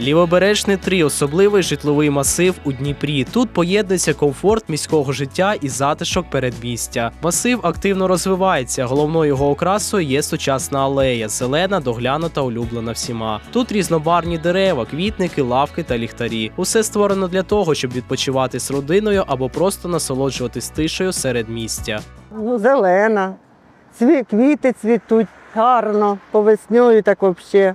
Лівобережний 3 – особливий житловий масив у Дніпрі. Тут поєднується комфорт міського життя і затишок передмістя. Масив активно розвивається. Головною його окрасою є сучасна алея, зелена, доглянута, улюблена всіма. Тут різнобарні дерева, квітники, лавки та ліхтарі. Усе створено для того, щоб відпочивати з родиною або просто насолоджуватись тишею серед містя. Ну, зелена. Цві, квіти цвітуть гарно, по весною так взагалі.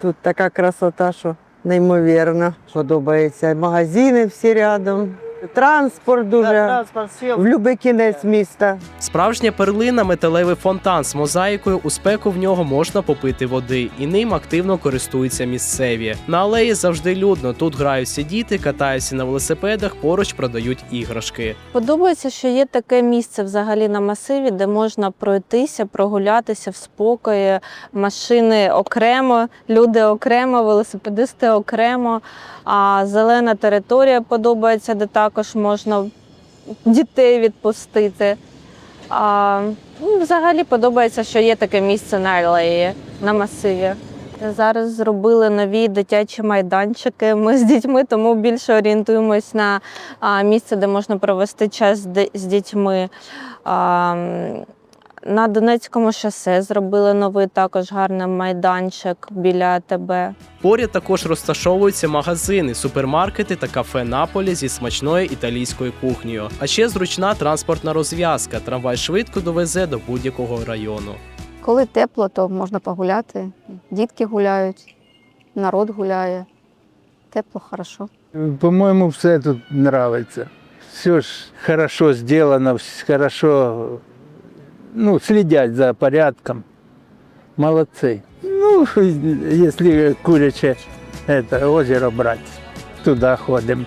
Тут така красота, що неймовірно. Подобається. Магазини всі рядом. Транспорт дуже в будь-який кінець міста. Справжня перлина металевий фонтан з мозаїкою. У спеку в нього можна попити води, і ним активно користуються місцеві. На алеї завжди людно. Тут граються діти, катаються на велосипедах, поруч продають іграшки. Подобається, що є таке місце взагалі на масиві, де можна пройтися, прогулятися в спокої, машини окремо, люди окремо, велосипедисти окремо. А зелена територія подобається, де також можна дітей відпустити. А, ну, взагалі подобається, що є таке місце на алеї, на масиві. Зараз зробили нові дитячі майданчики. Ми з дітьми, тому більше орієнтуємось на місце, де можна провести час з дітьми. На Донецькому шосе зробили новий також гарний майданчик біля ТБ. Поряд також розташовуються магазини, супермаркети та кафе Наполі зі смачною італійською кухнею. А ще зручна транспортна розв'язка. Трамвай швидко довезе до будь-якого району. Коли тепло, то можна погуляти. Дітки гуляють, народ гуляє. Тепло, хорошо. По-моему, все тут нравится. Все ж хорошо вс- хорошо ну, следят за порядком. Молодцы. Ну, если курячее это озеро брать, туда ходим.